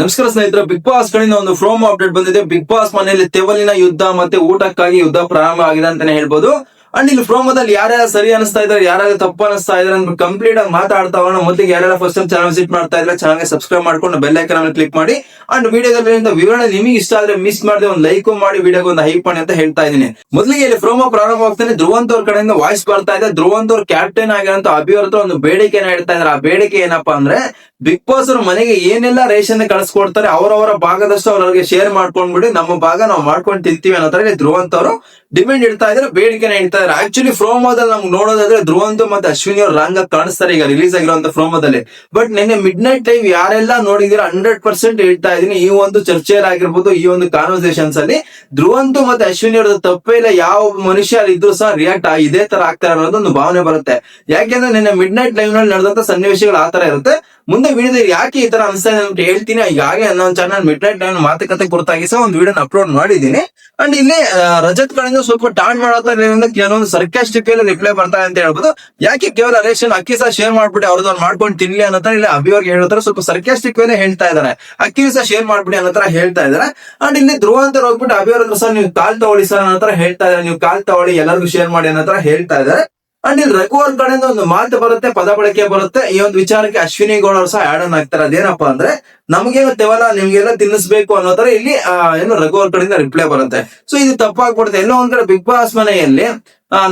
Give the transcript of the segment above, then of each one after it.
ನಮಸ್ಕಾರ ಸ್ನೇಹಿತರ big Boss ಕಡೆಯಿಂದ ಒಂದು ಫ್ರೋಮ್ ಅಪ್ಡೇಟ್ ಬಂದಿದೆ. ಬಿಗ್ ಬಾಸ್ ಮನೆಯಲ್ಲಿ ತೆವಲಿನ ಯುದ್ಧ ಮತ್ತೆ ಊಟಕ್ಕಾಗಿ ಯುದ್ಧ ಪ್ರಾರಂಭ ಆಗಿದೆ ಅಂತಾನೆ ಹೇಳ್ಬೋದು. ಅಂಡ್ ಇಲ್ಲಿ ಫ್ರೋಮದಲ್ಲಿ ಯಾರ್ಯಾರು ಸರಿ ಅನಿಸ್ತಾ ಇದಾರೆ ಯಾರ್ಯಾರು ತಪ್ಪು ಅನಿಸ್ತಾ ಇದಾರೆ ಅಂತ ಕಂಪ್ಲೀಟ್ ಆಗಿ ಮಾತಾಡ್ತಾ ಹೋಗೋಣ. ಮೊದಲಿಗೆ ಯಾರ್ಯಾರ ಫಸ್ಟ್ ಟೈಮ್ ಚಾನಲ್ ವಿಸಿಟ್ ಮಾಡ್ತಾ ಇದ್ರೆ ಚಾನಲ್ಗೆ ಸಬ್ಸ್ಕ್ರೈಬ್ ಮಾಡ್ಕೊಂಡು ಬೆಲ್ ಐಕನ್ ಮೇಲೆ ಕ್ಲಿಕ್ ಮಾಡಿ. ಅಂಡ್ ವಿಡಿಯೋದಲ್ಲಿ ವಿವರಣೆ ನಿಮಗೆ ಇಷ್ಟ ಆದ್ರೆ ಮಿಸ್ ಮಾಡದೆ ಒಂದು ಲೈಕ್ ಮಾಡಿ ವಿಡಿಯೋಗೆ ಒಂದು ಹೈಪ್ ಮಾಡಿ ಅಂತ ಹೇಳ್ತಾ ಇದ್ದೀನಿ. ಮೊದಲಿಗೆ ಇಲ್ಲಿ ಪ್ರೋಮೋ ಪ್ರಾರಂಭ ಆಗ್ತಾನೆ ಧ್ರುವಂತ್ ಅವ್ರ ಕಡೆಯಿಂದ ವಾಯ್ಸ್ ಬರ್ತಾ ಇದೆ. ಧ್ರುವಂತ ಅವ್ರ ಕ್ಯಾಪ್ಟನ್ ಆಗಿರೋಂತ ಅಭಿ ಅವ್ರ ಹತ್ರ ಒಂದು ಬೇಡಿಕೆನ ಹೇಳ್ತಾ ಇದ್ದಾರೆ. ಆ ಬೇಡಿಕೆ ಏನಪ್ಪಾ ಅಂದ್ರೆ ಬಿಗ್ ಬಾಸ್ ಅವರು ಮನೆಗೆ ಏನೆಲ್ಲ ರೇಷನ್ ಕಳಿಸ್ಕೊಡ್ತಾರೆ, ಅವರವರ ಭಾಗದಷ್ಟು ಅವ್ರವ್ರಿಗೆ ಶೇರ್ ಮಾಡ್ಕೊಂಡ್ಬಿಡಿ ನಮ್ಮ ಭಾಗ ನಾವು ಮಾಡ್ಕೊಂಡು ತಿಂತೀವಿ ಅನ್ನೋ ತರ ಧ್ರುವಂತ ಅವರು ಡಿಮ್ಯಾಂಡ್ ಇಡ್ತಾ ಇದ್ರೆ ಬೇಡಿಕೆನ ಇಡ್ತಾ ಇದ್ದಾರೆ. ಆಕ್ಚುಲಿ ಫ್ರೋಮೋದಲ್ಲಿ ನಮ್ಗೆ ನೋಡೋದಾದ್ರೆ ಧ್ರುವಂತ ಮತ್ತೆ ಅಶ್ವಿನಿ ಅವ್ರ ರಂಗ ಕಾಣಿಸ್ತಾರೆ ಈಗ ರಿಲೀಸ್ ಆಗಿರುವಂತ ಫ್ರೋಮೋದಲ್ಲಿ ಬಟ್ ನಿನ್ನೆ ಮಿಡ್ ನೈಟ್ ಟೈಮ್ ಯಾರೆಲ್ಲ ನೋಡಿದಿರ ಹಂಡ್ರೆಡ್ ಪರ್ಸೆಂಟ್ ಹೇಳ್ತಾ ಇದೀನಿ ಈ ಒಂದು ಚರ್ಚೆಯಲ್ಲಿ ಆಗಿರ್ಬೋದು ಈ ಒಂದು ಕಾನ್ವರ್ಸೇಷನ್ಸ್ ಅಲ್ಲಿ ಧ್ರುವಂತ ಮತ್ತೆ ಅಶ್ವಿನಿ ಅವ್ರದ್ದು ತಪ್ಪೇ ಇಲ್ಲ, ಯಾವ ಮನುಷ್ಯ ಇದ್ರು ಸಹ ರಿಯಾಕ್ಟ್ ಇದೇ ತರ ಆಗ್ತಾರೆ ಅನ್ನೋದು ಒಂದು ಭಾವನೆ ಬರುತ್ತೆ. ಯಾಕೆಂದ್ರೆ ನಿನ್ನೆ ಮಿಡ್ ನೈಟ್ ಟೈಮ್ನಲ್ಲಿ ನಡೆದಂತ ಸನ್ನಿವೇಶಗಳು ಆ ತರ ಇರುತ್ತೆ. ಮುಂದೆ ವಿಡಿಯೋದಲ್ಲಿ ಯಾಕೆ ಈ ತರ ಅನಿಸ್ತಾ ಇದೆ ಅಂತ ಹೇಳ್ತೀನಿ. ಈಗಾಗಲೇ ನನ್ನ ಚಾನಲ್ ಮಿಡ್ ನೈಟ್ ನಾನು ಮಾತುಕತೆ ಕುರಿತಾಗಿ ಸಹ ಒಂದು ವಿಡಿಯೋನ ಅಪ್ಲೋಡ್ ಮಾಡಿದ್ದೀನಿ. ಅಂಡ್ ಇಲ್ಲಿ ರಜತ್ ಕಡೆಯಿಂದ ಸ್ವಲ್ಪ ಟಾನ್ ಮಾಡೋದ್ರಿಂದ ಕೆಲವೊಂದು ಸರ್ಕಾಸ್ಟಿಕ್ ರಿಪ್ಲೈ ಬರ್ತಾರೆ ಅಂತ ಹೇಳ್ಬೋದು. ಯಾಕೆ ಕೇವಲ ರೇಷನ್ ಅಕ್ಕಿ ಸಹ ಶೇರ್ ಮಾಡ್ಬಿಟ್ಟು ಅವ್ರದ್ದು ಮಾಡ್ಕೊಂಡು ತಿನ್ಲಿ ಅನ್ನೋ ತರ ಇಲ್ಲಿ ಅಭಿಯವ್ರಿಗೆ ಹೇಳೋತರ ಸ್ವಲ್ಪ ಸರ್ಕಾಸ್ಟಿಕ್ ವೇಲೆ ಹೇಳ್ತಾ ಇದಾರೆ. ಅಕ್ಕಿ ಸಹ ಶೇರ್ ಮಾಡ್ಬಿಡಿ ಅನ್ನೋ ತರ ಹೇಳ್ತಾ ಇದಾರೆ. ಅಂಡ್ ಇಲ್ಲಿ ಧ್ರುವಂತರ ಹೋಗ್ಬಿಟ್ಟು ಅಭಿಯವ್ರ ಸರ್ ನೀವು ಕಾಲ್ ತಗೊಳ್ಳಿ ಸರ್ ಅನ್ನೋ ಹೇಳ್ತಾ ಇದಾರೆ. ನೀವು ಕಾಲ್ ತಗೊಳ್ಳಿ, ಎಲ್ಲರಿಗೂ ಶೇರ್ ಮಾಡಿ ಅನ್ನೋ ತರ ಹೇಳ್ತಾ ಇದಾರೆ. ಅಂಡ್ ಇಲ್ಲಿ ರಘು ಅವ್ರ ಕಡೆಯಿಂದ ಒಂದು ಮಾತು ಬರುತ್ತೆ, ಪದ ಬಳಕೆ ಬರುತ್ತೆ. ಈ ಒಂದು ವಿಚಾರಕ್ಕೆ ಅಶ್ವಿನಿ ಗೌಡ ಅವರು ಸಹ ಆಡ್ ಆನ್ ಆಗ್ತಾರೆ. ಅದೇನಪ್ಪಾ ಅಂದ್ರೆ, ನಮಗೇನು ತೆವಲ ನಿಮ್ಗೆಲ್ಲ ತಿನ್ನಿಸ್ಬೇಕು ಅನ್ನೋ ತರ ಇಲ್ಲಿ ಏನು ರಘುವರ್ ಕಡೆಯಿಂದ ರಿಪ್ಲೈ ಬರುತ್ತೆ. ಸೊ ಇದು ತಪ್ಪಾಗ್ಬಿಡುತ್ತೆ. ಎಲ್ಲೋ ಒಂದ್ ಕಡೆ ಬಿಗ್ ಬಾಸ್ ಮನೆಯಲ್ಲಿ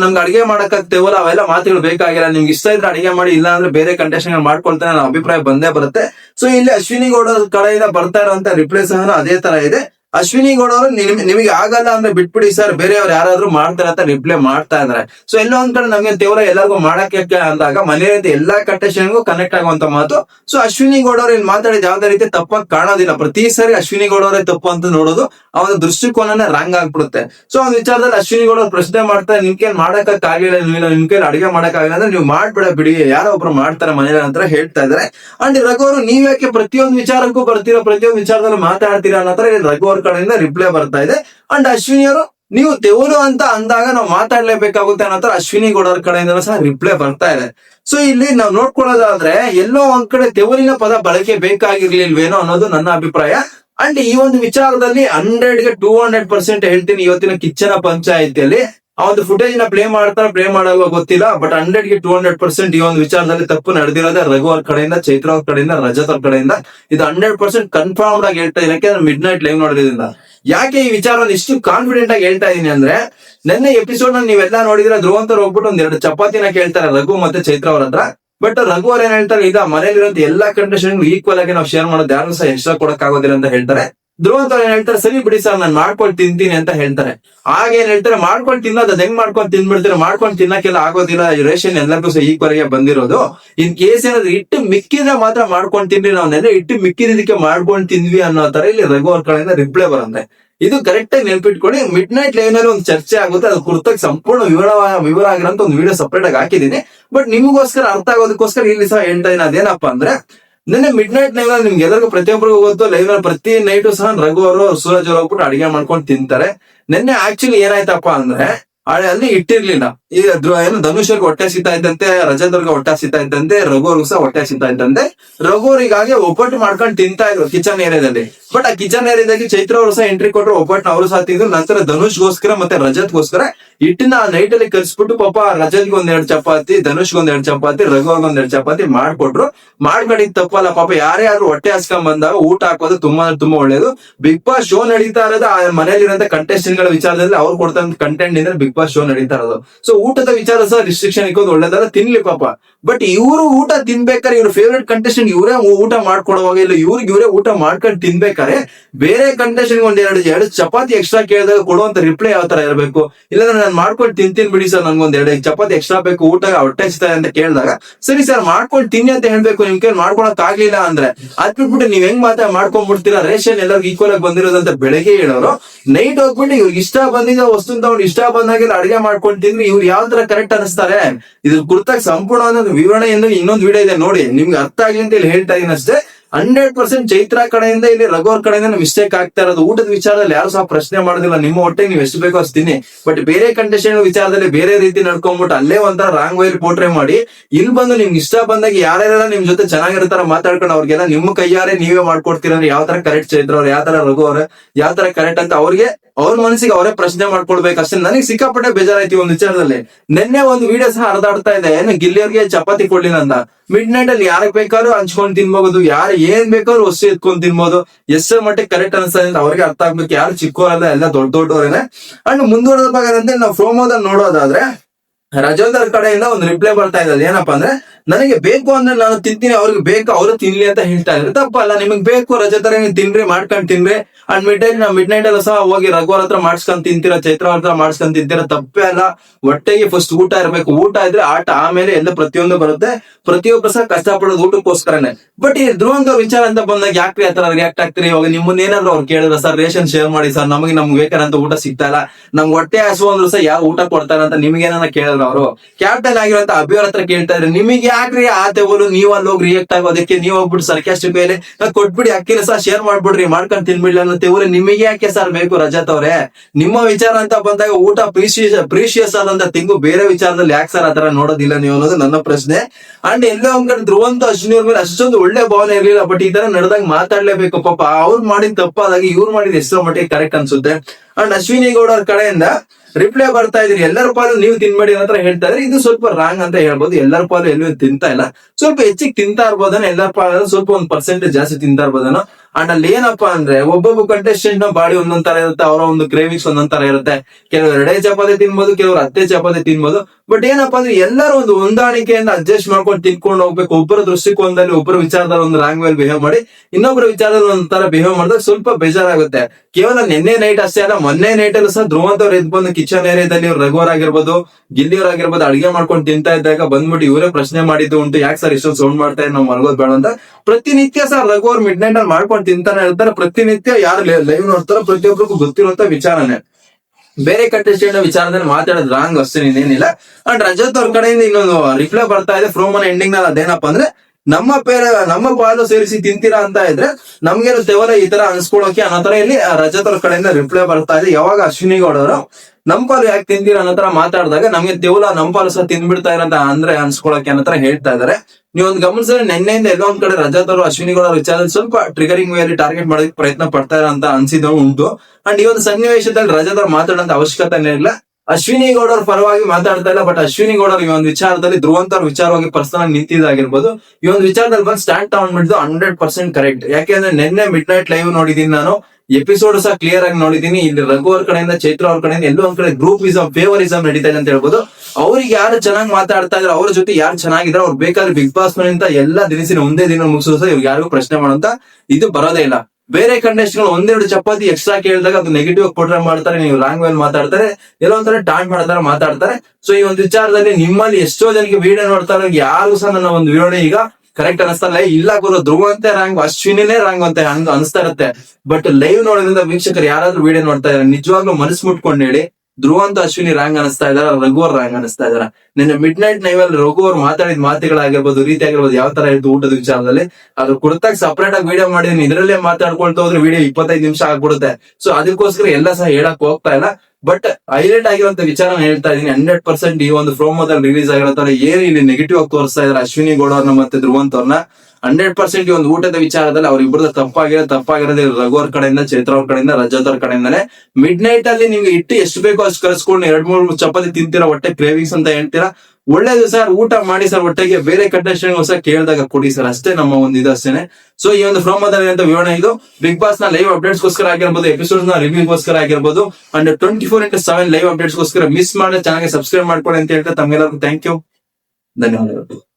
ನಮ್ಗೆ ಅಡಿಗೆ ಮಾಡಕ್ ತೆವಲ ಅವೆಲ್ಲ ಮಾತುಗಳು ಬೇಕಾಗಿಲ್ಲ. ನಿಮ್ಗೆ ಇಷ್ಟ ಇದ್ರೆ ಅಡಿಗೆ ಮಾಡಿ, ಇಲ್ಲ ಅಂದ್ರೆ ಬೇರೆ ಕಂಡೀಷನ್ ಮಾಡ್ಕೊಳ್ತೇನೆ ಅನ್ನೋ ಅಭಿಪ್ರಾಯ ಬಂದೇ ಬರುತ್ತೆ. ಸೊ ಇಲ್ಲಿ ಅಶ್ವಿನಿ ಗೌಡ ಕಡೆಯಿಂದ ಬರ್ತಾ ಇರುವಂತ ರಿಪ್ಲೈ ಸಹ ಅದೇ ತರ ಇದೆ. ಅಶ್ವಿನಿ ಗೌಡ ಅವರು ನಿಮಗೆ ಆಗಲ್ಲ ಅಂದ್ರೆ ಬಿಟ್ಬಿಡಿ ಸರ್, ಬೇರೆಯವ್ರು ಯಾರಾದ್ರೂ ಮಾಡ್ತಾರೆ ಅಂತ ರಿಪ್ಲೈ ಮಾಡ್ತಾ ಇದಾರೆ ಸೊ ಎಲ್ಲೋ ಒಂದ್ ಕಡೆ ನಮ್ಗೆ ತೀವ್ರ ಎಲ್ಲರಿಗೂ ಮಾಡಕ್ಕೆ ಅಂದಾಗ ಮನೆಯಲ್ಲಿ ಎಲ್ಲಾ ಕಂಟೆಸ್ಟೆಂಟ್ಗೂ ಕನೆಕ್ಟ್ ಆಗುವಂತ ಮಾತು. ಸೊ ಅಶ್ವಿನಿ ಗೌಡ ಅವ್ರು ಇಲ್ಲಿ ಮಾತಾಡಿದ ಯಾವ್ದೇ ರೀತಿ ತಪ್ಪಾಗಿ ಕಾಣೋದಿಲ್ಲ. ಪ್ರತಿ ಸಾರಿ ಅಶ್ವಿನಿ ಗೌಡ ಅವರೇ ತಪ್ಪು ಅಂತ ನೋಡೋದು ಅವನ ಒಂದು ದೃಷ್ಟಿಕೋನನೇ ರಾಂಗ್ ಆಗ್ಬಿಡುತ್ತೆ. ಸೊ ಆ ವಿಚಾರದಲ್ಲಿ ಅಶ್ವಿನಿ ಗೌಡ ಅವ್ರು ಪ್ರಶ್ನೆ ಮಾಡ್ತಾರೆ ನಿಮ್ ಕೈಲಿ ಮಾಡಕ್ ಆಗಿಲ್ಲ ನಿಮ್ ಕೈಲಿ ಅಡಿಗೆ ಮಾಡಕ್ ಆಗಿಲ್ಲ ಅಂದ್ರೆ ನೀವು ಮಾಡ್ಬೇಡ ಬಿಡಿ, ಯಾರೋ ಒಬ್ರು ಮಾಡ್ತಾರೆ ಮನೇಲಿ ಅಂತ ಹೇಳ್ತಾ ಇದಾರೆ ಅಂಡ್ ರಘು ಅವರು, ನೀವ್ ಯಾಕೆ ಪ್ರತಿಯೊಂದು ವಿಚಾರಕ್ಕೂ ಬರ್ತೀರಾ, ಪ್ರತಿಯೊಂದು ವಿಚಾರದಲ್ಲಿ ಮಾತಾಡ್ತೀರಾ ಅನ್ನೋ ರಘು ಅವ್ರ ಕಡೆಯಿಂದ ರಿಪ್ಲೈ ಬರ್ತಾ ಇದೆ. ಅಂಡ್ ಅಶ್ವಿನಿ ಅವರು, ನೀವು ತೆವರು ಅಂತ ಅಂದಾಗ ನಾವು ಮಾತಾಡ್ಲೇಬೇಕಾಗುತ್ತೆ ಅನ್ನೋ ತರ ಅಶ್ವಿನಿ ಗೌಡರ ಕಡೆಯಿಂದ ಸಹ ರಿಪ್ಲೈ ಬರ್ತಾ ಇದೆ. ಸೊ ಇಲ್ಲಿ ನಾವು ನೋಡ್ಕೊಳ್ಳೋದಾದ್ರೆ, ಎಲ್ಲೋ ಒಂದ್ ಕಡೆ ತೆವರಿನ ಪದ ಬಳಕೆ ಬೇಕಾಗಿರ್ಲಿಲ್ವೇನೋ ಅನ್ನೋದು ನನ್ನ ಅಭಿಪ್ರಾಯ. ಅಂಡ್ ಈ ಒಂದು ವಿಚಾರದಲ್ಲಿ ಹಂಡ್ರೆಡ್ಗೆ ಟೂ ಹಂಡ್ರೆಡ್ ಪರ್ಸೆಂಟ್ ಹೇಳ್ತೀನಿ ಇವತ್ತಿನ ಕಿಚ್ಚನ ಪಂಚಾಯಿತಿಯಲ್ಲಿ. ಆ ಒಂದು ಫುಟೇಜ್ನ ಪ್ಲೇ ಮಾಡ್ತಾರ ಪ್ಲೇ ಮಾಡಲ್ವ ಗೊತ್ತಿಲ್ಲ ಬಟ್ ಹಂಡ್ರೆಡ್ಗೆ ಟೂ ಹಂಡ್ರೆಡ್ ಪರ್ಸೆಂಟ್ ಈ ಒಂದು ವಿಚಾರದಲ್ಲಿ ತಪ್ಪು ನಡೆದಿರೋದೇ ರಘು ಅವ್ರ ಕಡೆಯಿಂದ, ಚೈತ್ರ ಅವ್ರ ಕಡೆಯಿಂದ, ರಜತ್ ಅವ್ರ ಕಡೆಯಿಂದ. ಇದು ಹಂಡ್ರೆಡ್ ಪರ್ಸೆಂಟ್ ಕನ್ಫರ್ಮ್ ಆಗಿ ಹೇಳ್ತಾ ಇದೀನಿ. ಯಾಕೆಂದ್ರೆ ಮಿಡ್ ನೈಟ್ ಲೈವ್ ನೋಡೋದ್ರಿಂದ ಯಾಕೆ ಈ ವಿಚಾರವನ್ನು ಇಷ್ಟು ಕಾನ್ಫಿಡೆಂಟ್ ಆಗಿ ಹೇಳ್ತಾ ಇದೀನಿ ಅಂದ್ರೆ, ನಿನ್ನೆ ಎಪಿಸೋಡ್ನ ನೀವೆಲ್ಲ ನೋಡಿದ್ರೆ ಧ್ರುವಂತರ್ ಹೋಗ್ಬಿಟ್ಟು ಒಂದ್ ಎರಡು ಚಪಾತಿನ ಕೇಳ್ತಾರೆ ರಘು ಮತ್ತೆ ಚೈತ್ರ ಅವ್ರ ಹತ್ರ. ಬಟ್ ರಘು ಅವ್ರ ಏನ್ ಹೇಳ್ತಾರೆ, ಈಗ ಮನೇಲಿರೋ ಎಲ್ಲಾ ಕಂಡೀಷನ್ ಈಕ್ವಲ್ ಆಗಿ ನಾವು ಶೇರ್ ಮಾಡೋದು ಯಾರು ಸಹ ಎಕ್ಸ್ಟ್ರಾ ಕೊಡಕ್ ಆಗೋದಿಲ್ಲ ಅಂತ ಹೇಳ್ತಾರೆ. ಧ್ರುವಂತ ಏನ್ ಹೇಳ್ತಾರೆ? ಸರಿ ಬಿಡಿ ಸರ್, ನಾನು ಮಾಡ್ಕೊಂಡು ತಿಂತೀನಿ ಅಂತ ಹೇಳ್ತಾರೆ. ಆಗ ಏನ್ ಹೇಳ್ತಾರೆ? ಮಾಡ್ಕೊಂಡು ತಿನ್ನೋದು ಅದ್ ಹೆಂಗ್ ಮಾಡ್ಕೊಂಡು ತಿನ್ಬಿಡ್ತಾರೆ? ಮಾಡ್ಕೊಂಡು ತಿನ್ನಕ್ಕೆಲ್ಲ ಆಗೋದಿಲ್ಲ. ಈ ರೇಷನ್ ಎಲ್ಲರಿಗೂ ಸಹ ಈಕ್ವರೆಗೆ ಬಂದಿರೋದು. ಇನ್ ಕೇಸ್ ಏನಾದ್ರು ಇಟ್ಟು ಮಿಕ್ಕಿದ್ರೆ ಮಾತ್ರ ಮಾಡ್ಕೊಂಡು ತಿನ್ರಿ. ನಾವು ನೆನ್ನೆ ಇಟ್ಟು ಮಿಕ್ಕಿದಕ್ಕೆ ಮಾಡ್ಕೊಂಡು ತಿಂದ್ವಿ ಅನ್ನೋ ತರ ಇಲ್ಲಿ ರಘು ಅವ್ರ ಕಡೆಯಿಂದ ರಿಪ್ಲೈ ಬರುತ್ತೆ. ಇದು ಕರೆಕ್ಟ್ ಆಗಿ ನೆನ್ಪಿಟ್ಕೊಳ್ಳಿ. ಮಿಡ್ ನೈಟ್ ಲೈನ್ನಲ್ಲಿ ಒಂದು ಚರ್ಚೆ ಆಗುತ್ತೆ. ಅದು ಕುರಿತಾಗಿ ಸಂಪೂರ್ಣ ವಿವರ ವಿವರ ಆಗಿರೋಂತ ಒಂದು ವಿಡಿಯೋ ಸಪರೇಟ್ ಆಗಿ ಹಾಕಿದೀನಿ ಬಟ್ ನಿಮಗೋಸ್ಕರ ಅರ್ಥ ಆಗೋದಕ್ಕೋಸ್ಕರ ಇಲ್ಲಿ ಸಹ ಹೇಳ್ತಾ ಇದ್ದೀನಿ ಅದೇನಪ್ಪ ಅಂದ್ರೆ ನಿನ್ನೆ ಮಿಡ್ ನೈಟ್ನಲ್ಲಿ ನಿಮ್ಗೆ ಎಲ್ಲರಿಗೂ ಪ್ರತಿಯೊಬ್ಬರಿಗೂ ಗೊತ್ತು ಲೈವ್ನಲ್ಲಿ ಪ್ರತಿ ನೈಟು ಸಹ ರಘು ಅವರು, ಸೂರಜ್ ಅವ್ರು ಹೋಗ್ಬಿಟ್ಟು ಅಡಿಗೆ ಮಾಡ್ಕೊಂಡು ತಿಂತಾರೆ. ನಿನ್ನೆ ಆಕ್ಚುಲಿ ಏನಾಯ್ತಪ್ಪ ಅಂದ್ರೆ ಆ- ಅಲ್ಲಿ ಇಟ್ಟಿರ್ಲಿಲ್ಲ. ಈ ಏನು ಧನುಷ್ ಅವ್ರಿಗೆ ಹೊಟ್ಟೆ ಸಿಗ್ತಾ ಇದ್ದಂತೆ ರಜತ್ ಅವ್ರಿಗೆ ಹೊಟ್ಟೆ ಸಿಗ್ತಾ ಇದ್ದಂತೆ, ರಘುವರ್ಗ ಸಹ ಹೊಟ್ಟೆ ಸಿಗ್ತಾ ಇದ್ದಂತೆ. ರಘುವರಿಗಾಗಿ ಒಬ್ಬಟ್ಟು ಮಾಡ್ಕೊಂಡು ತಿಂತಾ ಇದ್ರು ಕಿಚನ್ ಏರಿಯಾದಲ್ಲಿ. ಬಟ್ ಆ ಕಿಚನ್ ಏರಿಯಾದಲ್ಲಿ ಚೈತ್ರ ಅವರು ಸಹ ಎಂಟ್ರಿ ಕೊಟ್ಟರು ಒಬ್ಬಟ್ಟು ಅವರು ಸಹ ತಿಂದ್ರು. ನಂತರ ಧನುಷ್ಗೋಸ್ಕರ ಮತ್ತೆ ರಜತ್ಗೋಸ್ಕರ ಹಿಟ್ಟಿನ ನೈಟ್ ಅಲ್ಲಿ ಕಲ್ಸ್ಬಿಟ್ಟು ಪಾಪ ರಜತ್ಗೆ ಒಂದ್ ಎರಡು ಚಪಾತಿ, ಧನುಷ್ಗೆ ಒಂದ್ ಎರಡು ಚಪಾತಿ, ರಘುವರ್ಗ ಒಂದ್ ಎರಡು ಚಪಾತಿ ಮಾಡ್ಕೊಟ್ರು. ಮಾಡ್ಕೊಂಡಿದ್ ತಪ್ಪಲ್ಲ, ಪಾಪ ಯಾರೇ ಆದ್ರೂ ಹೊಟ್ಟೆ ಹಸ್ಕೊಂಡ್ ಬಂದಾಗ ಊಟ ಹಾಕೋದು ತುಂಬಾ ತುಂಬಾ ಒಳ್ಳೇದು. ಬಿಗ್ ಬಾಸ್ ಶೋ ನಡೀತಾ ಇರೋದು ಆ ಮನೆಯಲ್ಲಿರೋ ಕಂಟೆಸ್ಟೆಂಟ್ಗಳ ವಿಚಾರದಲ್ಲಿ ಅವ್ರು ಕೊಡ್ತಾ ಕಂಟೆಂಟ್ ಇದ್ರೆ ಬಿಗ್ ಬಾಸ್ ಶೋ ನಡೀತಾ ಇರೋದು. ಸೊ ಊಟದ ವಿಚಾರ ಸಹ ರಿಸ್ಟ್ರಿಕ್ಷನ್ ಇಕ್ಕೋದು ಒಳ್ಳೇದಲ್ಲ ತಿನ್ಲಿ ಪಾಪ. ಬಟ್ ಇವರು ಊಟ ತಿನ್ಬೇಕಾದ್ರೆ ಇವ್ರ ಫೇವ್ರೇಟ್ ಕಂಟೆಸ್ಟೆಂಟ್ ಇವರೇ ಊಟ ಮಾಡ್ಕೊಡುವಾಗ ಇಲ್ಲ ಇವ್ರಿಗೆ ಇವರೇ ಊಟ ಮಾಡ್ಕೊಂಡು ತಿನ್ಬೇಕಾರೆ ಬೇರೆ ಕಂಟೆಸ್ಟೆಂಟ್ ಒಂದ್ ಎರಡು ಎರಡು ಚಪಾತಿ ಎಕ್ಸ್ಟ್ರಾ ಕೇಳಿದಾಗ ಕೊಡುವಂತ ರಿಪ್ಲೈ ಯಾವ ತರ ಇರಬೇಕು? ಇಲ್ಲ ನಾನು ಮಾಡ್ಕೊಂಡು ತಿಂತೀನಿ ಬಿಡಿ ಸರ್ ನನ್ಗೊಂದ್ ಎರಡು ಚಪಾತಿ ಎಕ್ಸ್ಟ್ರಾ ಬೇಕು, ಊಟ ಹೊಟ್ಟೆ ಅಂತ ಕೇಳಿದಾಗ, ಸರಿ ಸರ್, ಮಾಡ್ಕೊಂಡು ತಿನ್ನಿ ಅಂತ ಹೇಳ್ಬೇಕು, ನಿಮ್ ಕೈ ಮಾಡ್ಕೊಳಕ್ ಆಗ್ಲಿಲ್ಲ ಅಂದ್ರೆ ಅದ್ ಬಿಟ್ಬಿಟ್ಟು ನೀವ್ ಹೆಂಗ್ ಮಾತಾ ಮಾಡ್ಕೊಂಡ್ಬಿಡ್ತೀರಾ? ರೇಷನ್ ಎಲ್ಲರಿಗೂ ಈಕ್ವಲ್ ಆಗಿ ಬಂದಿರೋದಂತ ಬೆಳಗ್ಗೆ ಹೇಳೋರು. ನೈಟ್ ಹೋಗ್ಬಿಟ್ಟು ಇವ್ರಿಗೆ ಇಷ್ಟ ಬಂದಿದ್ದ ವಸ್ತು ಅವ್ನು ಇಷ್ಟ ಅಡಿಗೆ ಮಾಡ್ಕೊಂಡು ತಿಂದ್ರೆ ಇವ್ರು ಯಾವ ತರ ಕರೆಕ್ಟ್ ಅನಿಸ್ತಾರೆ ಇದ್ರ ಕುರಿತಾಗಿ ಸಂಪೂರ್ಣವಾದ ವಿವರಣೆ ಎಂದು ಇನ್ನೊಂದು ವಿಡಿಯೋ ಇದೆ ನೋಡಿ. ನಿಮ್ಗೆ ಅರ್ಥ ಆಗ್ಲಿ ಅಂತ ಇಲ್ಲಿ ಹೇಳ್ತಾ ಅಷ್ಟೇ. ಹಂಡ್ರೆಡ್ ಪರ್ಸೆಂಟ್ ಚೈತ್ರ ಕಡೆಯಿಂದ ಇಲ್ಲಿ ರಘುವರ್ ಕಡೆಯಿಂದ ಮಿಸ್ಟೇಕ್ ಆಗ್ತಾ ಇರೋದು. ಊಟದ ವಿಚಾರದಲ್ಲಿ ಯಾರು ಸಹ ಪ್ರಶ್ನೆ ಮಾಡೋದಿಲ್ಲ. ನಿಮ್ಮ ಹೊಟ್ಟೆ ನೀವು ಎಷ್ಟು ಬೇಕೋ ಅಷ್ಟಿನಿ ಬಟ್ ಬೇರೆ ಕಂಡೀಷನ್ ವಿಚಾರದಲ್ಲಿ ಬೇರೆ ರೀತಿ ನಡ್ಕೊಂಡ್ಬಿಟ್ಟು ಅಲ್ಲೇ ಒಂಥರ ರಾಂಗ್ ವೈಲ್ ಪೋಟ್ರೆ ಮಾಡಿ, ಇಲ್ಲಿ ಬಂದು ನಿಮ್ಗೆ ಇಷ್ಟ ಬಂದಾಗ ಯಾರ್ಯಾರ ನಿಮ್ ಜೊತೆ ಚೆನ್ನಾಗಿರ್ತಾರ ಮಾತಾಡ್ಕೊಂಡು ಅವ್ರಿಗೆಲ್ಲ ನಿಮ್ಮ ಕೈಯಾರೆ ನೀವೇ ಮಾಡ್ಕೊಡ್ತೀರ ಯಾವ ತರ ಕರೆಕ್ಟ್ ಚೈತ್ರ ಅವ್ರು, ಯಾವ ತರ ರಘು ಅವ್ರ, ಯಾವ ತರ ಕರೆಕ್ಟ್ ಅಂತ ಅವ್ರಿಗೆ, ಅವ್ರ ಮನಸ್ಸಿಗೆ ಅವರೇ ಪ್ರಶ್ನೆ ಮಾಡ್ಕೊಳ್ಬೇಕು ಅಷ್ಟೇ. ನನಗೆ ಸಿಕ್ಕಾಪಟ್ಟೆ ಬೇಜಾರಾಯ್ತಿ ಒಂದು ವಿಚಾರದಲ್ಲಿ. ನಿನ್ನೆ ಒಂದು ವಿಡಿಯೋ ಸಹ ಹರಿದಾಡ್ತಾ ಇದೆ. ಏನು ಗಿಲ್ಲಿಯವ್ರಿಗೆ ಚಪಾತಿ ಕೊಡ್ಲಿಲ್ಲ ಅಂತ. ಮಿಡ್ ನೈಟ್ ಅಲ್ಲಿ ಯಾರಿಗೆ ಬೇಕಾದ್ರೂ ಹಂಚ್ಕೊಂಡು ತಿನ್ಬಹುದು ಯಾರು ಏನ್ ಬೇಕಾದ್ರೂ ವಸ್ತು ಎತ್ಕೊಂಡ್ ತಿನ್ಬೋದು. ಎಷ್ಟೇ ಮಟ್ಟಿಗೆ ಕರೆಕ್ಟ್ ಅನ್ಸ್ತದೆ ಅಂತ ಅವ್ರಿಗೆ ಅರ್ಥ ಆಗ್ಬೇಕು. ಯಾರು ಚಿಕ್ಕವರಲ್ಲ ಎಲ್ಲ ದೊಡ್ಡ ದೊಡ್ಡವರೇನೆ. ಅಂಡ್ ಮುಂದುವರೆದ ಭಾಗದಂತೆ ನಾವು ಪ್ರೋಮೋದಲ್ಲಿ ನೋಡೋದಾದ್ರೆ, ರಜೋದರ್ ಕಡೆಯಿಂದ ಒಂದು ರಿಪ್ಲೈ ಬರ್ತಾ ಇದೆ. ಏನಪ್ಪಾ ಅಂದ್ರೆ ನನಗೆ ಬೇಕು ಅಂದ್ರೆ ನಾನು ತಿಂತೀನಿ, ಅವ್ರಿಗೆ ಬೇಕು ಅವರು ತಿನ್ಲಿ ಅಂತ ಹೇಳ್ತಾ ಇದ್ರೆ ತಪ್ಪಲ್ಲ, ನಿಮಗೆ ಬೇಕು ರಜೆ ರಜತರ ತಿನ್ರಿ ಮಾಡ್ಕೊಂಡ್ ತಿನ್ರಿ ಅಂಡ್ ಮಿಡ್ ನೈಟ್ ನಾವು ಮಿಡ್ ನೈಟ್ ಎಲ್ಲ ಸಹ ಹೋಗಿ ರಘುವರ್ ಹತ್ರ ಮಾಡ್ಸ್ಕೊಂಡ್ ತಿಂತೀರಾ, ಚೈತ್ರ ಹತ್ರ ಮಾಡ್ಸ್ಕೊಂಡ್ ತಿಂತೀರಾ, ತಪ್ಪೇ ಅಲ್ಲ. ಹೊಟ್ಟೆಗೆ ಫಸ್ಟ್ ಊಟ ಇರ್ಬೇಕು. ಊಟ ಇದ್ರೆ ಆಟ ಆಮೇಲೆ ಎಲ್ಲ ಪ್ರತಿಯೊಂದು ಬರುತ್ತೆ. ಪ್ರತಿಯೊಬ್ಬರು ಸಹ ಕಷ್ಟಪಡೋದು ಊಟಕ್ಕೋಸ್ಕರನೇ. ಬಟ್ ಈ ಧ್ರುವಂಗ ವಿಚಾರ ಅಂತ ಬಂದಾಗ ಯಾಕ್ರಿ ಆತರ ರಿಯಾಕ್ಟ್ ಆಗ್ತೀರಿ? ಇವಾಗ ನಿಮ್ಮನ್ನ ಏನಾದ್ರು ಅವ್ರು ಕೇಳಿದ್ರ, ಸರ್ ರೇಷನ್ ಶೇರ್ ಮಾಡಿ, ಸರ್, ನಮಗೆ ನಮ್ಗೆ ಬೇಕಾದಂತ ಊಟ ಸಿಗ್ತಾ ಇಲ್ಲ. ನಮ್ಗೆ ಹೊಟ್ಟೆ ಹಸು ಅಂದ್ರು ಸಹ ಯಾವ ಊಟ ಕೊಡ್ತಾರೆ? ಅಂತ ನಿಮ್ಗೆ ಏನಾರ ಕೇಳಿದ್ರು ಅವರು? ಕ್ಯಾಪ್ಟನ್ ಆಗಿರುವಂತ ಅಭಿಯವ್ರ ಹತ್ರ ಕೇಳ್ತಾ ಇದ್ರೆ ನಿಮಗೆ ಯಾಕ್ರಿ ಆ ತೆಗೋಲು ನೀವ್ ಅಲ್ಲಿ ಹೋಗಿ ರಿಯಾಕ್ಟ್ ಆಗೋದಕ್ಕೆ ನೀವ್ ಹೋಗ್ಬಿಟ್ಟು ಸರ್ಕ್ಯಾಸ್ಟಿಕ್ ಮೇಲೆ. ಕೊಟ್ಬಿಡಿ, ಅಕ್ಕಿನ ಸಹ ಶೇರ್ ಮಾಡ್ಬಿಡ್ರಿ, ಮಾಡ್ಕೊಂಡ್ ತಿನ್ಬಿಡ್ಲಿ ಅನ್ನೋ ತೆವಲು ನಿಮಗೆ ಯಾಕೆ ಸರ್ ಬೇಕು ರಜತ್ ಅವ್ರೆ? ನಿಮ್ಮ ವಿಚಾರ ಅಂತ ಬಂದಾಗ ಊಟ ಪ್ರೀಶಿಯಸ್ ಪ್ರೀಶಿಯಸ್ ಆದಂತ ತಿಂಗು ಬೇರೆ ವಿಚಾರದಲ್ಲಿ ಯಾಕೆ ಸರ್ ಆತರ ನೋಡೋದಿಲ್ಲ ನೀವು ಅನ್ನೋದು ನನ್ನ ಪ್ರಶ್ನೆ. ಅಂಡ್ ಎಲ್ಲ ಒಂದ್ ಧ್ರುವಂತ ಅಶ್ವಿನಿ ಅವ್ರ ಮೇಲೆ ಅಷ್ಟೊಂದು ಒಳ್ಳೆ ಭಾವನೆ ಇರ್ಲಿಲ್ಲ ಬಟ್ ಈ ತರ ನಡೆದಾಗ ಮಾತಾಡ್ಲೇಬೇಕು ಪಾಪ. ಅವ್ರು ಮಾಡಿದ ತಪ್ಪಾದಾಗ ಇವ್ರು ಮಾಡಿದ ಎಷ್ಟೋ ಮಟ್ಟಿಗೆ ಕರೆಕ್ಟ್ ಅನ್ಸುತ್ತೆ. ಅಂಡ್ ಅಶ್ವಿನಿ ಗೌಡ ಅವ್ರ ಕಡೆಯಿಂದ ರಿಪ್ಲೈ ಬರ್ತಾ ಇದ್ರಿ ಎಲ್ಲರ ಪಾಲು ನೀವು ತಿನ್ಬೇಡಿ ಅಂತ ಹೇಳ್ತಾ ಇದ್ರೆ ಇದು ಸ್ವಲ್ಪ ರಾಂಗ್ ಅಂತ ಹೇಳ್ಬೋದು. ಎಲ್ಲರ ಪಾಲು ಎಲ್ಲೂ ತಿಂತಾ ಇಲ್ಲ. ಸ್ವಲ್ಪ ಹೆಚ್ಚಿಗೆ ತಿಂತಾ ಇರ್ಬೋದನ, ಎಲ್ಲರ ಪಾಲು ಸ್ವಲ್ಪ ಒಂದ್ ಪರ್ಸೆಂಟೇಜ್ ಜಾಸ್ತಿ ತಿಂತಾ ಇರ್ಬೋದನ. ಅಂಡ್ ಅಲ್ಲಿ ಏನಪ್ಪಾ ಅಂದ್ರೆ ಒಬ್ಬೊಬ್ಬ ಕಂಟೆಸ್ಟೆಂಟ್ನ ಬಾಡಿ ಒಂದೊಂದ್ ತರ ಇರುತ್ತೆ, ಅವರ ಒಂದು ಕ್ರೇವಿಂಗ್ಸ್ ಒಂದೊಂದ್ ತರ ಇರುತ್ತೆ. ಕೆಲವರು ಎರಡೇ ಚಪಾತಿ ತಿನ್ಬೋದು, ಕೆಲವರು ಹತ್ತೇ ಚಪಾತಿ ತಿನ್ಬೋದು. ಬಟ್ ಏನಪ್ಪಾ ಅಂದ್ರೆ ಎಲ್ಲರೂ ಒಂದು ಹೊಂದಾಣಿಕೆಯಿಂದ ಅಡ್ಜಸ್ಟ್ ಮಾಡ್ಕೊಂಡು ತಿನ್ಕೊಂಡು ಹೋಗ್ಬೇಕು. ಒಬ್ಬರ ದೃಷ್ಟಿಕೋನದಲ್ಲಿ, ಒಬ್ಬರ ವಿಚಾರದಲ್ಲಿ ಒಂದು ರಾಂಗ್ ವೇಲ್ ಬಿಹೇವ್ ಮಾಡಿ, ಇನ್ನೊಬ್ಬರ ವಿಚಾರದಲ್ಲಿ ಒಂದ್ ತರ ಬಿಹೇವ್ ಮಾಡಿದಾಗ ಸ್ವಲ್ಪ ಬೇಜಾರಾಗುತ್ತೆ. ಕೇವಲ ನಿನ್ನೆ ನೈಟ್ ಅಷ್ಟೇ ಅಲ್ಲ, ಮೊನ್ನೆ ನೈಟ್ ಅಲ್ಲೂ ಸಹ ಧ್ರುವಂತ್ ಅವ್ರು ಬಂದು ಕಿಚನ್ ಏರಿಯಾದಲ್ಲಿ ಇವ್ರು ರಘುವರ್ ಆಗಿರ್ಬೋದು ಗಿಲ್ಲಿಯವ್ರ ಆಗಿರ್ಬೋದು ಅಡಿಗೆ ಮಾಡ್ಕೊಂಡು ತಿಂತಾ ಇದ್ದಾಗ ಬಂದ್ಬಿಟ್ಟು ಇವರೇ ಪ್ರಶ್ನೆ ಮಾಡಿದ್ದು ಉಂಟು, ಯಾಕೆ ಸರ್ ಇಷ್ಟೊಂದು ಸೌಂಡ್ ಮಾಡ್ತಾ ನಾವು ಮಲಗೋದ್ ಬೇಡ ಅಂತ. ಪ್ರತಿನಿತ್ಯ ಸರ್ ರಘುವರ್ ಮಿಡ್ ನೈಟ್ ಅಲ್ಲಿ ಮಾಡ್ಕೊಂಡು ತಿಂತಾನೆ ಇರ್ತಾರೆ, ಪ್ರತಿನಿತ್ಯ ಯಾರು ಲೈವ್ ನೋಡ್ತಾರೋ ಪ್ರತಿಯೊಬ್ಬರಿಗೂ ಗೊತ್ತಿರುವಂತ ವಿಚಾರನೆ. ಬೇರೆ ಕಂಟೆಸ್ಟೆಂಟ್ ವಿಚಾರದಲ್ಲಿ ಮಾತಾಡೋದು ರಾಂಗ್ ಅಷ್ಟೇ ಏನಿಲ್ಲ ಅಂಡ್ ರಜತ್ ಅವ್ರ ಕಡೆಯಿಂದ ಇನ್ನೊಂದು ರಿಪ್ಲೈ ಬರ್ತಾ ಇದೆ ಫ್ರೋಮನ್ ಎಂಡಿಂಗ್ನಲ್ಲಿ ಅದೇನಪ್ಪ ಅಂದ್ರೆ ನಮ್ಮ ಪೇರ, ನಮ್ಮ ಪಾಲು ಸೇರಿಸಿ ತಿಂತೀರಾ ಅಂತ ಇದ್ರೆ ನಮ್ಗೇನು ತೆವಲ ಈ ತರ ಅನ್ಸ್ಕೊಳಕ್ಕೆ ಅನ್ನೋ ಇಲ್ಲಿ ರಜತರ ಕಡೆಯಿಂದ ರಿಪ್ಲೈ ಬರ್ತಾ ಇದೆ. ಯಾವಾಗ ಅಶ್ವಿನಿ ಗೌಡರು ನಮ್ ಪಾಲು ಯಾಕೆ ತಿಂತೀರ ಅನ್ನೋ ತರ ಮಾತಾಡಿದಾಗ ನಮ್ಗೆ ತೆವಲ ನಮ್ ಪಾಲು ಸಹ ತಿಂದ್ಬಿಡ್ತಾ ಇರಂತ ಅಂದ್ರೆ ಅನ್ಸ್ಕೊಳಕ್ಕೆ ಅನ್ನೋ ತರ ಹೇಳ್ತಾ ಇದಾರೆ. ನೀವು ಒಂದು ಗಮನಿಸಿದ್ರೆ ನಿನ್ನೆಯಿಂದ ಎಲ್ಲೋ ಒಂದ್ ಕಡೆ ರಜತರು ಅಶ್ವಿನಿ ಗೌಡ ವಿಚಾರದಲ್ಲಿ ಸ್ವಲ್ಪ ಟ್ರಿಗರಿಂಗ್ ಅಲ್ಲಿ ಟಾರ್ಗೆಟ್ ಮಾಡೋದಕ್ಕೆ ಪ್ರಯತ್ನ ಪಡ್ತಾ ಇರೋ ಅಂತ ಅನ್ಸಿದ್ದು ಉಂಟು. ಅಂಡ್ ಈ ಒಂದು ಸನ್ನಿವೇಶದಲ್ಲಿ ರಜತ್ ಮಾತಾಡೋ ಅವಶ್ಯಕತೆ ಇಲ್ಲ. ಅಶ್ವಿನಿ ಗೌಡರ ಪರವಾಗಿ ಮಾತಾಡ್ತಾ ಇಲ್ಲ ಬಟ್ ಅಶ್ವಿನಿ ಗೌಡರ್ ಈ ಒಂದು ವಿಚಾರದಲ್ಲಿ ಧ್ರುವಂತರ ವಿಚಾರವಾಗಿ ಪರ್ಸನಲ್ ನಿಂತಿದ್ದಾಗಿರ್ಬೋದು. ಈ ಒಂದು ವಿಚಾರದಲ್ಲಿ ಬಂದು ಸ್ಟ್ಯಾಂಡ್ ತಗೊಂಡ್ಬಿಟ್ಟು ಹಂಡ್ರೆಡ್ ಪರ್ಸೆಂಟ್ ಕರೆಕ್ಟ್ ಯಾಕೆಂದ್ರೆ ನಿನ್ನೆ ಮಿಡ್ ನೈಟ್ ಲೈವ್ ನೋಡಿದೀನಿ ನಾನು. ಎಪಿಸೋಡ್ ಸಹ ಕ್ಲಿಯರ್ ಆಗಿ ನೋಡಿದೀನಿ ಇಲ್ಲಿ ರಘು ಅವ್ರ ಕಡೆಯಿಂದ, ಚೈತ್ರ ಅವ್ರ ಕಡೆಯಿಂದ ಎಲ್ಲೋ ಒಂದ್ ಕಡೆ ಗ್ರೂಪ್ ಇಸಮ್ ಫೇವರಿಸಮ್ ನಡೀತಾ ಇದೆ ಅಂತ ಹೇಳ್ಬೋದು. ಅವ್ರಿಗೆ ಯಾರು ಚೆನ್ನಾಗಿ ಮಾತಾಡ್ತಾ ಇದ್ರೆ ಅವ್ರ ಜೊತೆ ಯಾರು ಚೆನ್ನಾಗಿದ್ರೆ ಅವ್ರು ಬೇಕಾದ್ರೆ ಬಿಗ್ ಬಾಸ್ ಮನೆಯಿಂದ ಎಲ್ಲಾ ದಿನಸಿನ ಒಂದೇ ದಿನ ಮುಗಿಸೋ ಸಹ ಇವ್ರಿಗೆ ಯಾರಿಗೂ ಪ್ರಶ್ನೆ ಮಾಡೋಂತ ಇದು ಬರೋದೇ ಇಲ್ಲ. ಬೇರೆ ಕಂಡೀಷನ್ ಒಂದೆರಡು ಚಪಾತಿ ಎಕ್ಸ್ಟ್ರಾ ಕೇಳಿದಾಗ ಅದು ನೆಗೆಟಿವ್ ಪೋಟ್ರೆ ಮಾಡ್ತಾರೆ, ನೀವು ವೇಲ್ ಮಾತಾಡ್ತಾರೆ ಎಲ್ಲೋ ಒಂಥರ ಟಾಂಟ್ ಮಾಡ್ತಾರೆ ಮಾತಾಡ್ತಾರೆ. ಸೊ ಈ ಒಂದು ವಿಚಾರದಲ್ಲಿ ನಿಮ್ಮಲ್ಲಿ ಎಷ್ಟೋ ಜನಕ್ಕೆ ವಿಡಿಯೋ ನೋಡ್ತಾರೆ ಯಾರು ಸಹ ನನ್ನ ಒಂದು ವಿಡಿಯೋ ಈಗ ಕರೆಕ್ಟ್ ಅನಿಸ್ತಾ ಇಲ್ಲ. ಇಲ್ಲ ಗುರು ಧ್ರುವಂತೆ ರಾಂಗ್ ಅಶ್ವಿನಿನೇ ರಾಂಗ್ ಅಂತ ಹಂಗ ಅನಿಸ್ತಾ ಇರುತ್ತೆ. ಬಟ್ ಲೈವ್ ನೋಡೋದ್ರಿಂದ ವೀಕ್ಷಕರು ಯಾರಾದ್ರೂ ವಿಡಿಯೋ ನೋಡ್ತಾ ಇದಾರೆ ನಿಜವಾಗ್ಲೂ ಮನಸ್ಸು ಮುಟ್ಕೊಂಡು ಹೇಳಿ. ಧ್ರುವಂತ ಅಶ್ವಿನಿ ರಾಂಗ್ ಅನಿಸ್ತಾ ಇದಾರ, ರಘುವರ್ ರಾಂಗ್ ಅನಿಸ್ತಾ ಇದಾರ. ನಿನ್ನೆ ಮಿಡ್ ನೈಟ್ ನೈವಲ್ಲಿ ರಘುವರ್ ಮಾತಾಡಿದ ಮಾತುಗಳಾಗಿರ್ಬೋದು ರೀತಿ ಆಗಿರ್ಬೋದು ಯಾವ ತರ ಇತ್ತು ಊಟದ ವಿಚಾರದಲ್ಲಿ ಅದು ಕುರಿತಾಗಿ ಸಪರೇಟ್ ಆಗಿ ವಿಡಿಯೋ ಮಾಡಿದೀನಿ ಇದ್ರಲ್ಲೇ ಮಾತಾಡ್ಕೊಳ್ತಾ ಹೋದ್ರೆ ವಿಡಿಯೋ ಇಪ್ಪತ್ತೈದು ನಿಮಿಷ ಆಗ್ಬಿಡುತ್ತೆ. ಸೊ ಅದಕ್ಕೋಸ್ಕರ ಎಲ್ಲ ಸಹ ಹೇಳಕ್ ಹೋಗ್ತಾ ಇಲ್ಲ. ಬಟ್ ಹೈಲೈಟ್ ಆಗಿರುವಂತ ವಿಚಾರ ಹೇಳ್ತಾ ಇದೀನಿ ಹಂಡ್ರೆಡ್ ಪರ್ಸೆಂಟ್ ಈ ಒಂದು ಪ್ರೋಮೋದಲ್ಲಿ ರಿಲೀಸ್ ಆಗಿರೋ ಏನು ಇಲ್ಲಿ ನೆಗೆಟಿವ್ ಆಗಿ ತೋರಿಸ್ತಾ ಇದಾರೆ ಅಶ್ವಿನಿ ಗೌಡ ಅವ್ರನ್ನ ಮತ್ತೆ ಧ್ರುವಂತ್ ಅವ್ರನ್ನ ಹಂಡ್ರೆಡ್ ಪರ್ಸೆಂಟ್ ಈ ಒಂದು ಊಟದ ವಿಚಾರದಲ್ಲಿ ಅವ್ರ ಇಬ್ಬರದ ತಪ್ಪಾಗಿರೋ ತಪ್ಪಾಗಿರೋದೇ ರಘು ಅವ್ರ ಕಡೆಯಿಂದ, ಚೈತ್ರ ಅವ್ರ ಕಡೆಯಿಂದ, ರಜತ್ ಅವ್ರ ಕಡೆಯಿಂದಾನೆ ಮಿಡ್ ನೈಟ್ ಅಲ್ಲಿ ನಿಮ್ಗೆ ಇಟ್ಟು ಎಷ್ಟು ಬೇಕೋ ಅಷ್ಟು ಕರ್ಸ್ಕೊಂಡು ಎರಡ್ ಮೂರು ಚಪಾತಿ ತಿಂತೀರಾ, ಹೊಟ್ಟೆ ಕ್ರೇವಿಂಗ್ಸ್ ಅಂತ ಹೇಳ್ತೀರಾ? ಒಳ್ಳೇದು ಸರ್, ಊಟ ಮಾಡಿ ಸರ್ ಹೊಟ್ಟೆಗೆ ಬೇರೆ ಕಂಟೆಸ್ಟೆಂಟ್ ಸಹ ಕೇಳಿದಾಗ ಕೊಡಿ ಸರ್, ಅಷ್ಟೇ ನಮ್ಮ ಒಂದು ಇದು ಅಷ್ಟೇನೆ. ಸೊ ಈ ಒಂದು ಫ್ರಮ್ ಅಂತ ವಿವರಣೆ ಇದು. ಬಿಗ್ ಬಾಸ್ನ ಲೈವ್ ಅಪ್ಡೇಟ್ಸ್ ಗೋಸ್ಕರ ಆಗಿರ್ಬೋದು ಎಪಿಸೋಡ್ಸ್ನ ರಿವ್ಯೂಗೋಸ್ಕರ ಆಗಿರ್ಬೋದು and twenty four into seven live updates ಗೋಸ್ಕರ ಮಿಸ್ ಮಾಡಿ, ಚೆನ್ನಾಗಿ ಸಬ್ಸ್ಕ್ರೈಬ್ ಮಾಡ್ಕೊಳ್ಳಿ ಅಂತ ಹೇಳ್ತಾ ತಮ್ಗೆಲ್ಲರಿಗೂ ಥ್ಯಾಂಕ್ ಯು ಧನ್ಯವಾದಗಳು.